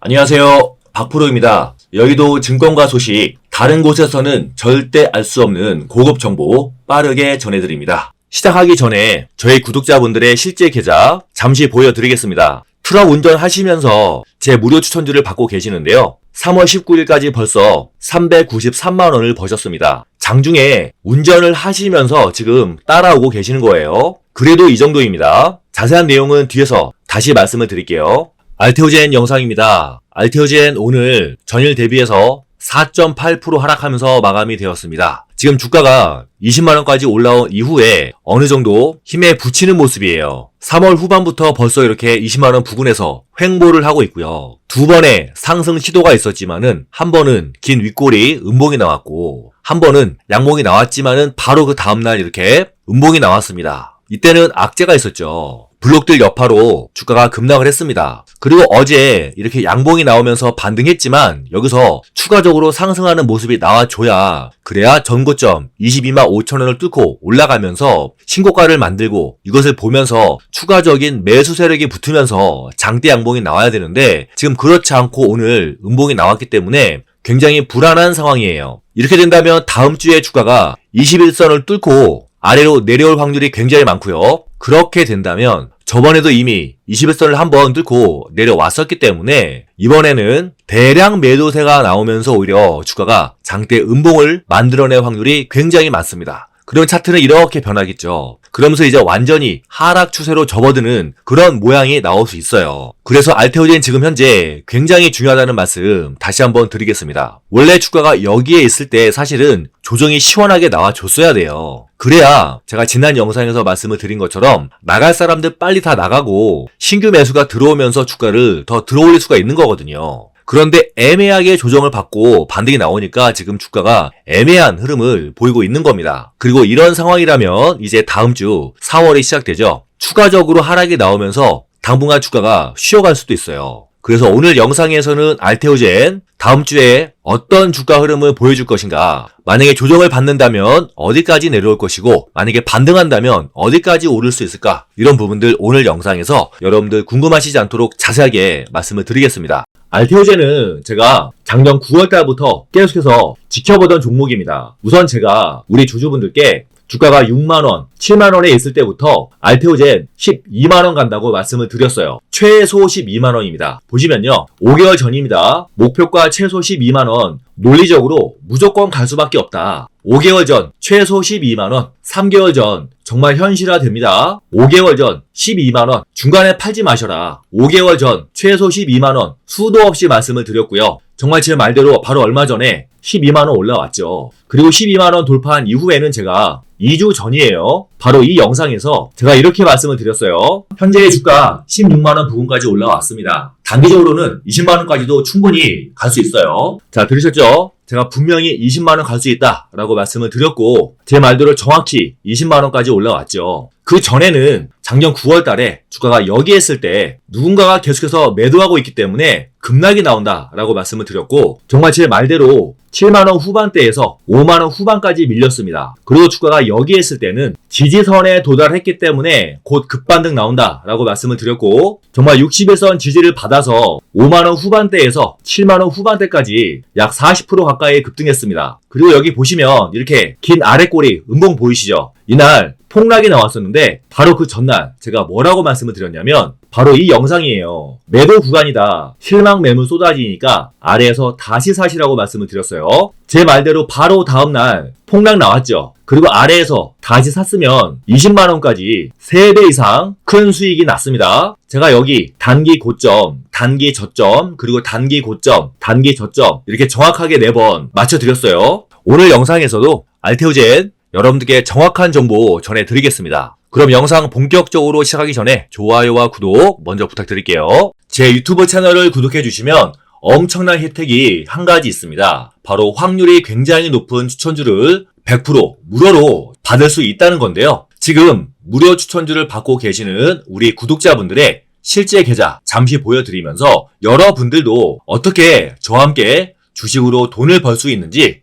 안녕하세요. 박프로입니다. 여의도 증권가 소식, 다른 곳에서는 절대 알 수 없는 고급 정보 빠르게 전해드립니다. 시작하기 전에 저희 구독자분들의 실제 계좌 잠시 보여드리겠습니다. 트럭 운전하시면서 제 무료 추천주를 받고 계시는데요. 3월 19일까지 벌써 393만원을 버셨습니다. 장중에 운전을 하시면서 지금 따라오고 계시는 거예요. 그래도 이 정도입니다. 자세한 내용은 뒤에서 다시 말씀을 드릴게요. 알테오젠 영상입니다. 알테오젠 오늘 전일 대비해서 4.8% 하락하면서 마감이 되었습니다. 지금 주가가 20만원까지 올라온 이후에 어느 정도 힘에 붙이는 모습이에요. 3월 후반부터 벌써 이렇게 20만원 부근에서 횡보를 하고 있고요. 두 번의 상승 시도가 있었지만은 한 번은 긴 윗골이 음봉이 나왔고 한 번은 양봉이 나왔지만은 바로 그 다음날 이렇게 음봉이 나왔습니다. 이때는 악재가 있었죠. 블록들 여파로 주가가 급락을 했습니다. 그리고 어제 이렇게 양봉이 나오면서 반등했지만 여기서 추가적으로 상승하는 모습이 나와줘야 그래야 전고점 22만 5천원을 뚫고 올라가면서 신고가를 만들고 이것을 보면서 추가적인 매수 세력이 붙으면서 장대 양봉이 나와야 되는데 지금 그렇지 않고 오늘 음봉이 나왔기 때문에 굉장히 불안한 상황이에요. 이렇게 된다면 다음 주에 주가가 21선을 뚫고 아래로 내려올 확률이 굉장히 많고요. 그렇게 된다면 저번에도 이미 21선을 한번 뚫고 내려왔었기 때문에 이번에는 대량 매도세가 나오면서 오히려 주가가 장대 음봉을 만들어낼 확률이 굉장히 많습니다. 그런 차트는 이렇게 변하겠죠. 그러면서 이제 완전히 하락 추세로 접어드는 그런 모양이 나올 수 있어요. 그래서 알테오젠 지금 현재 굉장히 중요하다는 말씀 다시 한번 드리겠습니다. 원래 주가가 여기에 있을 때 사실은 조정이 시원하게 나와줬어야 돼요. 그래야 제가 지난 영상에서 말씀을 드린 것처럼 나갈 사람들 빨리 다 나가고 신규 매수가 들어오면서 주가를 더 들어올릴 수가 있는 거거든요. 그런데 애매하게 조정을 받고 반등이 나오니까 지금 주가가 애매한 흐름을 보이고 있는 겁니다. 그리고 이런 상황이라면 이제 다음 주 4월이 시작되죠. 추가적으로 하락이 나오면서 당분간 주가가 쉬어갈 수도 있어요. 그래서 오늘 영상에서는 알테오젠 다음 주에 어떤 주가 흐름을 보여줄 것인가 만약에 조정을 받는다면 어디까지 내려올 것이고 만약에 반등한다면 어디까지 오를 수 있을까 이런 부분들 오늘 영상에서 여러분들 궁금하시지 않도록 자세하게 말씀을 드리겠습니다. 알테오젠은 제가 작년 9월 달부터 계속해서 지켜보던 종목입니다. 우선 제가 우리 주주분들께 주가가 6만원, 7만원에 있을 때부터 알테오젠 12만원 간다고 말씀을 드렸어요. 최소 12만원입니다. 보시면요. 5개월 전입니다. 목표가 최소 12만원, 논리적으로 무조건 갈 수밖에 없다. 5개월 전 최소 12만원, 3개월 전 정말 현실화 됩니다. 5개월 전 12만원, 중간에 팔지 마셔라. 5개월 전 최소 12만원, 수도 없이 말씀을 드렸고요. 정말 제 말대로 바로 얼마 전에 12만원 올라왔죠. 그리고 12만원 돌파한 이후에는 제가 2주 전이에요. 바로 이 영상에서 제가 이렇게 말씀을 드렸어요. 현재의 주가 16만원 부근까지 올라왔습니다. 단기적으로는 20만원까지도 충분히 갈 수 있어요. 자, 들으셨죠? 제가 분명히 20만원 갈 수 있다 라고 말씀을 드렸고 제 말대로 정확히 20만원까지 올라왔죠. 그 전에는 작년 9월 달에 주가가 여기에 있을 때 누군가가 계속해서 매도하고 있기 때문에 급락이 나온다 라고 말씀을 드렸고 정말 제 말대로 7만원 후반대에서 5만원 후반까지 밀렸습니다. 그리고 주가가 여기에 있을 때는 지지선에 도달했기 때문에 곧 급반등 나온다 라고 말씀을 드렸고 정말 60일선 지지를 받아서 5만원 후반대에서 7만원 후반대까지 약 40% 가까이 급등했습니다. 그리고 여기 보시면 이렇게 긴 아래 꼬리 음봉 보이시죠? 이날 폭락이 나왔었는데 바로 그 전날 제가 뭐라고 말씀을 드렸냐면 바로 이 영상이에요. 매도 구간이다. 실망 매물 쏟아지니까 아래에서 다시 사시라고 말씀을 드렸어요. 제 말대로 바로 다음날 폭락 나왔죠. 그리고 아래에서 다시 샀으면 20만원까지 3배 이상 큰 수익이 났습니다. 제가 여기 단기 고점, 단기 저점, 그리고 단기 고점, 단기 저점 이렇게 정확하게 4번 맞춰드렸어요. 오늘 영상에서도 알테오젠 여러분들께 정확한 정보 전해드리겠습니다. 그럼 영상 본격적으로 시작하기 전에 좋아요와 구독 먼저 부탁드릴게요. 제 유튜브 채널을 구독해주시면 엄청난 혜택이 한 가지 있습니다. 바로 확률이 굉장히 높은 추천주를 100% 무료로 받을 수 있다는 건데요. 지금 무료 추천주를 받고 계시는 우리 구독자분들의 실제 계좌 잠시 보여드리면서 여러분들도 어떻게 저와 함께 주식으로 돈을 벌 수 있는지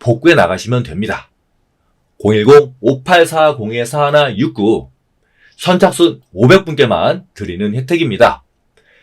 복구해 나가시면 됩니다. 010-5840-4169 선착순 500분께만 드리는 혜택입니다.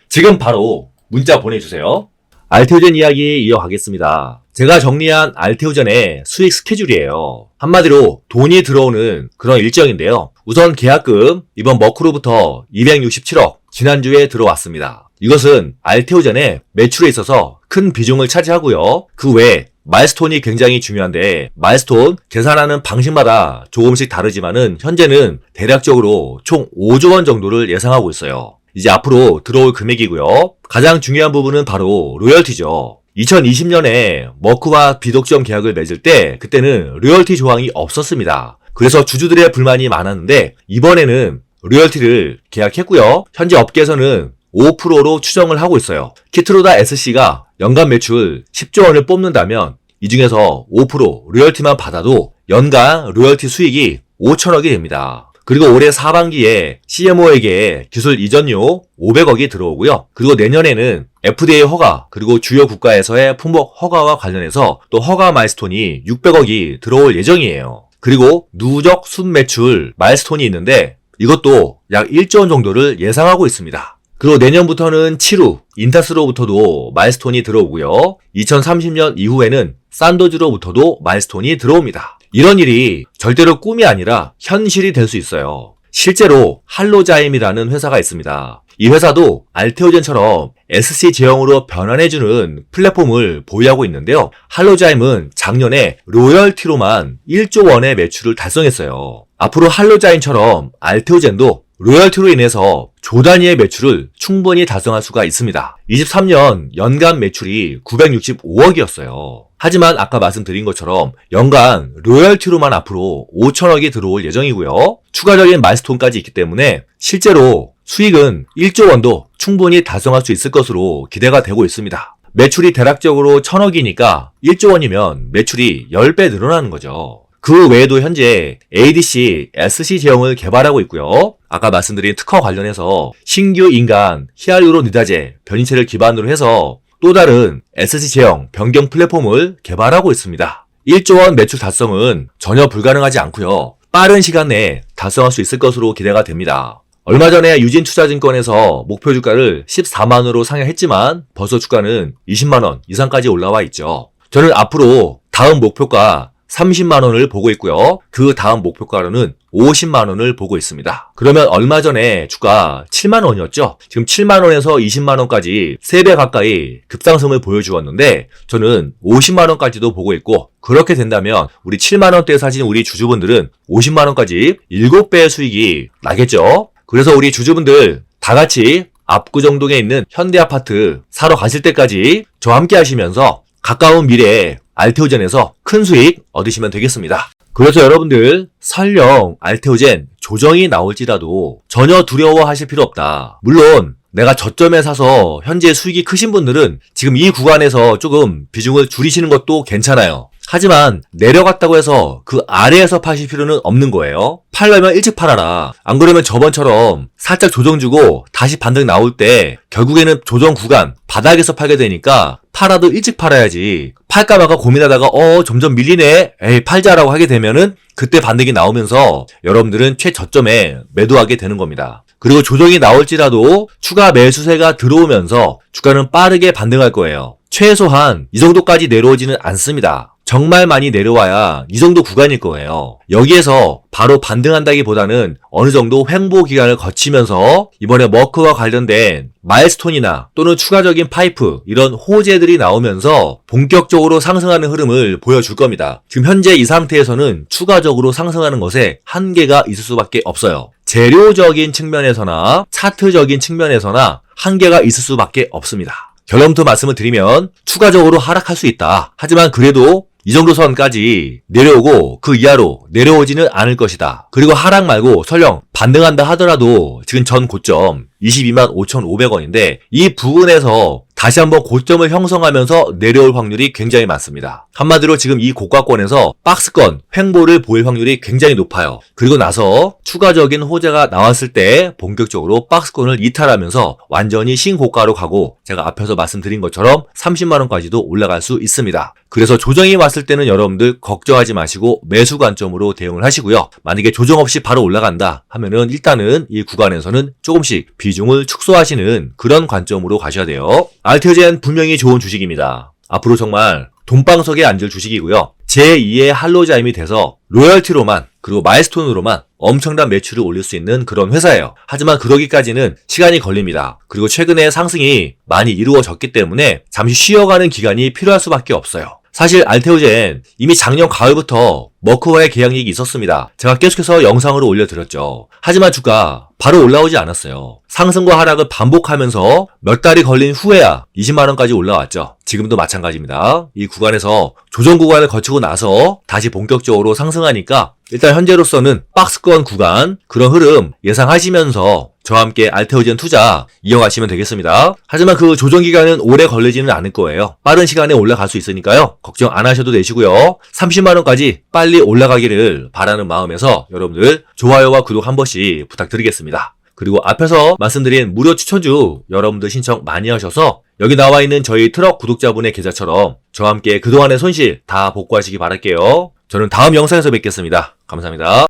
지금 바로 문자 보내주세요. 알테오젠 이야기 이어가겠습니다. 제가 정리한 알테오젠의 수익 스케줄이에요. 한마디로 돈이 들어오는 그런 일정인데요. 우선 계약금 이번 머크로부터 267억 지난주에 들어왔습니다. 이것은 알테오젠의 매출에 있어서 큰 비중을 차지하고요. 그 외에 마일스톤이 굉장히 중요한데 마일스톤 계산하는 방식마다 조금씩 다르지만은 현재는 대략적으로 총 5조 원 정도를 예상하고 있어요. 이제 앞으로 들어올 금액이고요. 가장 중요한 부분은 바로 로열티죠. 2020년에 머크와 비독점 계약을 맺을 때 그때는 로열티 조항이 없었습니다. 그래서 주주들의 불만이 많았는데 이번에는 로열티를 계약했고요. 현재 업계에서는 5%로 추정을 하고 있어요. 키트로다 SC가 연간 매출 10조 원을 뽑는다면 이 중에서 5% 로열티만 받아도 연간 로열티 수익이 5천억이 됩니다. 그리고 올해 상반기에 CMO에게 기술 이전료 500억이 들어오고요. 그리고 내년에는 FDA 허가, 그리고 주요 국가에서의 품목 허가와 관련해서 또 허가 마일스톤이 600억이 들어올 예정이에요. 그리고 누적 순매출 마일스톤이 있는데 이것도 약 1조 원 정도를 예상하고 있습니다. 그리고 내년부터는 7후, 인타스로부터도 마일스톤이 들어오고요. 2030년 이후에는 산도즈로부터도 마일스톤이 들어옵니다. 이런 일이 절대로 꿈이 아니라 현실이 될 수 있어요. 실제로 할로자임이라는 회사가 있습니다. 이 회사도 알테오젠처럼 SC 제형으로 변환해주는 플랫폼을 보유하고 있는데요. 할로자임은 작년에 로열티로만 1조 원의 매출을 달성했어요. 앞으로 할로자임처럼 알테오젠도 로열티로 인해서 조 단위의 매출을 충분히 달성할 수가 있습니다. 23년 연간 매출이 965억이었어요. 하지만 아까 말씀드린 것처럼 연간 로열티로만 앞으로 5천억이 들어올 예정이고요. 추가적인 마일스톤까지 있기 때문에 실제로 수익은 1조 원도 충분히 달성할 수 있을 것으로 기대가 되고 있습니다. 매출이 대략적으로 1000억이니까 1조 원이면 매출이 10배 늘어나는 거죠. 그 외에도 현재 ADC, SC 제형을 개발하고 있고요. 아까 말씀드린 특허 관련해서 신규 인간 히알루로니다제 변이체를 기반으로 해서 또 다른 SC 제형 변경 플랫폼을 개발하고 있습니다. 1조 원 매출 달성은 전혀 불가능하지 않고요. 빠른 시간 내에 달성할 수 있을 것으로 기대가 됩니다. 얼마 전에 유진투자증권에서 목표 주가를 14만원으로 상향했지만 벌써 주가는 20만원 이상까지 올라와 있죠. 저는 앞으로 다음 목표가 30만 원을 보고 있고요. 그 다음 목표가로는 50만 원을 보고 있습니다. 그러면 얼마 전에 주가 7만 원이었죠? 지금 7만 원에서 20만 원까지 3배 가까이 급상승을 보여주었는데 저는 50만 원까지도 보고 있고 그렇게 된다면 우리 7만 원대에 사신 우리 주주분들은 50만 원까지 7배의 수익이 나겠죠? 그래서 우리 주주분들 다 같이 압구정동에 있는 현대아파트 사러 가실 때까지 저와 함께 하시면서 가까운 미래에 알테오젠에서 큰 수익 얻으시면 되겠습니다. 그래서 여러분들 설령 알테오젠 조정이 나올지라도 전혀 두려워하실 필요 없다. 물론 내가 저점에 사서 현재 수익이 크신 분들은 지금 이 구간에서 조금 비중을 줄이시는 것도 괜찮아요. 하지만 내려갔다고 해서 그 아래에서 파실 필요는 없는 거예요. 팔려면 일찍 팔아라. 안 그러면 저번처럼 살짝 조정 주고 다시 반등 나올 때 결국에는 조정 구간 바닥에서 팔게 되니까 팔아도 일찍 팔아야지. 팔까 말까 고민하다가 어 점점 밀리네. 에이 팔자라고 하게 되면은 그때 반등이 나오면서 여러분들은 최저점에 매도하게 되는 겁니다. 그리고 조정이 나올지라도 추가 매수세가 들어오면서 주가는 빠르게 반등할 거예요. 최소한 이 정도까지 내려오지는 않습니다. 정말 많이 내려와야 이 정도 구간일 거예요. 여기에서 바로 반등한다기보다는 어느 정도 횡보 기간을 거치면서 이번에 머크와 관련된 마일스톤이나 또는 추가적인 파이프 이런 호재들이 나오면서 본격적으로 상승하는 흐름을 보여줄 겁니다. 지금 현재 이 상태에서는 추가적으로 상승하는 것에 한계가 있을 수밖에 없어요. 재료적인 측면에서나 차트적인 측면에서나 한계가 있을 수밖에 없습니다. 결론부터 말씀을 드리면 추가적으로 하락할 수 있다. 하지만 그래도 이 정도 선까지 내려오고 그 이하로 내려오지는 않을 것이다. 그리고 하락 말고 설령 반등한다 하더라도 지금 전 고점 22만 5,500원인데 이 부분에서 다시 한번 고점을 형성하면서 내려올 확률이 굉장히 많습니다. 한마디로 지금 이 고가권에서 박스권 횡보를 보일 확률이 굉장히 높아요. 그리고 나서 추가적인 호재가 나왔을 때 본격적으로 박스권을 이탈하면서 완전히 신고가로 가고 제가 앞에서 말씀드린 것처럼 30만 원까지도 올라갈 수 있습니다. 그래서 조정이 왔을 때는 여러분들 걱정하지 마시고 매수 관점으로 대응을 하시고요. 만약에 조정 없이 바로 올라간다 하면은 일단은 이 구간에서는 조금씩 비중을 축소하시는 그런 관점으로 가셔야 돼요. 알테오젠 분명히 좋은 주식입니다. 앞으로 정말 돈방석에 앉을 주식이고요. 제2의 할로자임이 돼서 로열티로만 그리고 마일스톤으로만 엄청난 매출을 올릴 수 있는 그런 회사예요. 하지만 그러기까지는 시간이 걸립니다. 그리고 최근에 상승이 많이 이루어졌기 때문에 잠시 쉬어가는 기간이 필요할 수밖에 없어요. 사실 알테오젠 이미 작년 가을부터 머크와의 계약이 있었습니다. 제가 계속해서 영상으로 올려드렸죠. 하지만 주가 바로 올라오지 않았어요. 상승과 하락을 반복하면서 몇 달이 걸린 후에야 20만원까지 올라왔죠. 지금도 마찬가지입니다. 이 구간에서 조정 구간을 거치고 나서 다시 본격적으로 상승하니까 일단 현재로서는 박스권 구간 그런 흐름 예상하시면서 저와 함께 알테오젠 투자 이어가시면 되겠습니다. 하지만 그 조정 기간은 오래 걸리지는 않을 거예요. 빠른 시간에 올라갈 수 있으니까요. 걱정 안 하셔도 되시고요. 30만 원까지 빨리 올라가기를 바라는 마음에서 여러분들 좋아요와 구독 한 번씩 부탁드리겠습니다. 그리고 앞에서 말씀드린 무료 추천주 여러분들 신청 많이 하셔서 여기 나와 있는 저희 트럭 구독자분의 계좌처럼 저와 함께 그동안의 손실 다 복구하시기 바랄게요. 저는 다음 영상에서 뵙겠습니다. 감사합니다.